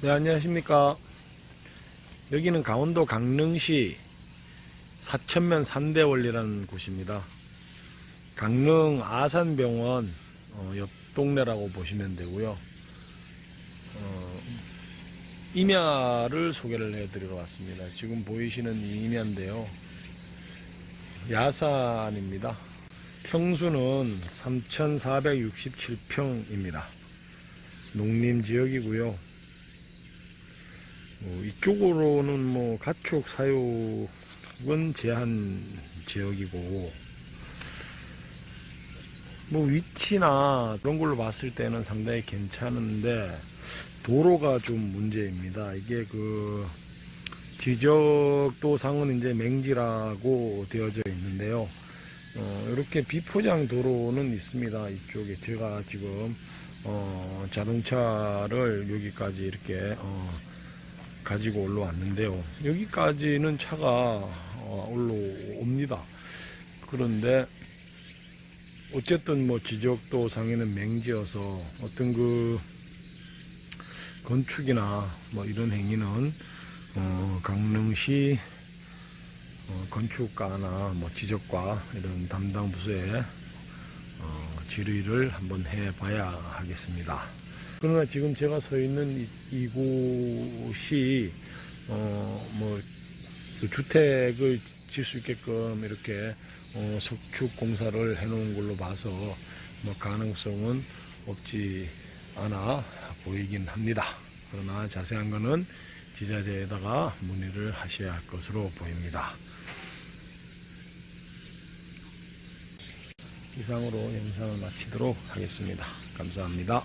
네, 안녕하십니까. 여기는 강원도 강릉시 사천면 산대원리라는 곳입니다. 강릉 아산병원 어, 옆 동네라고 보시면 되고요. 어, 임야를 소개를 해드리러 왔습니다. 지금 보이시는 이 임야인데요. 야산입니다. 평수는 3,467평입니다. 농림 지역이고요. 뭐 이쪽으로는 뭐 가축 사육은 제한 지역이고 뭐 위치나 그런 걸로 봤을 때는 상당히 괜찮은데 도로가 좀 문제입니다. 이게 그 지적도상은 이제 맹지라고 되어져 있는데요. 어, 이렇게 비포장 도로는 있습니다. 이쪽에 제가 지금 어, 자동차를 여기까지 이렇게 어, 가지고 올라왔는데요. 여기까지는 차가 어, 올라옵니다. 그런데 어쨌든 뭐 지적도 상에는 맹지여서 어떤 그 건축이나 뭐 이런 행위는 어, 강릉시 어, 건축가나 뭐 지적과 이런 담당 부서에 어, 질의를 한번 해봐야 하겠습니다. 그러나 지금 제가 서 있는 이, 이곳이 어뭐 그 주택을 질 수 있게끔 이렇게 어, 석축 공사를 해놓은 걸로 봐서 뭐 가능성은 없지 않아 보이긴 합니다. 그러나 자세한 거는 지자체에다가 문의를 하셔야 할 것으로 보입니다. 이상으로 영상을 마치도록 하겠습니다. 감사합니다.